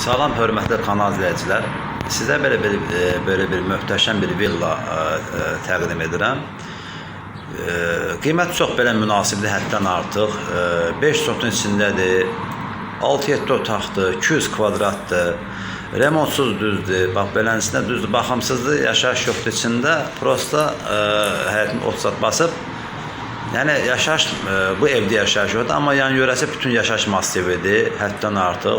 Salam hörmətli kanal izləyicilər. Sizə belə bir e, belə bir möhtəşəm bir villa e, e, təqdim edirəm. Qiymət çox belə münasibdir, həddən artıq. 5 sotun içindədir. 6-7 otaqdır, 200 kvadratdır. Remontsuz düzdür. Bax beləsinə düzdür. Baxımsızdır, yaşayış yoxdur içində. Prosta həyətin ot zat basıb Yəni yaşayış e, bu evdə yaşayış yoxdur, amma yan yörəsi bütün yaşayış massividir, həddən artıq.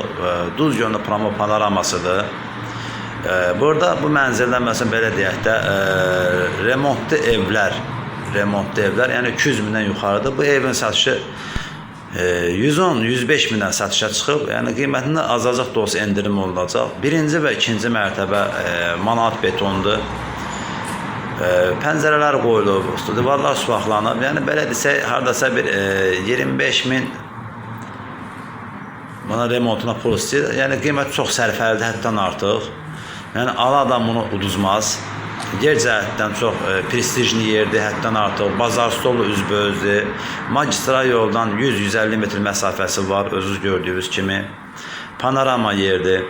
Duz promo panoramasıdır. E, Burada bu mənzildə məsələn belə deyək də e, remontlu evlər, remontlu evlər, yəni 200 mindən yuxarıdır. Bu evin satışı e, 110-105 mindən satışa çıxıb, yəni qiymətində azacaq da olsa endirim olunacaq. Birinci və ikinci mərtəbə manat betondur. E, pəncərələr qoyulub, divarlar suvaqlanıb. Yəni belə desək, hardasa bir e, 25 min buna remontuna pul istəyir. Yəni qiymət çox sərfəlidir, həddən artıq. Yəni alan adam bunu uduzmaz. Yer cəhətdən çox e, prestijli yerdir, həddən artıq. Bazar stolu üzbəüzdür. Magistral yoldan 100-150 metr məsafəsi var, özünüz gördüyünüz kimi. Panorama yerdir.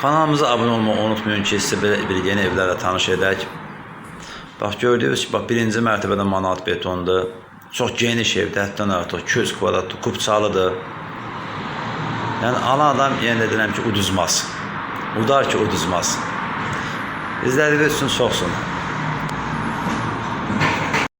Kanalımıza abunə olmağı unutmayın ki, sizə bir yeni evlərlə tanış edək. Bax gördüyünüz kimi, birinci mərtəbədə manat betondur. Çox geniş evdir, həddən artıq 200 kvadrat kubçalıdır. Yəni alan adam yenə deyirəm ki, uduzmaz. Udar ki, uduzmaz. İzlədiyiniz üçün çox sağ olun.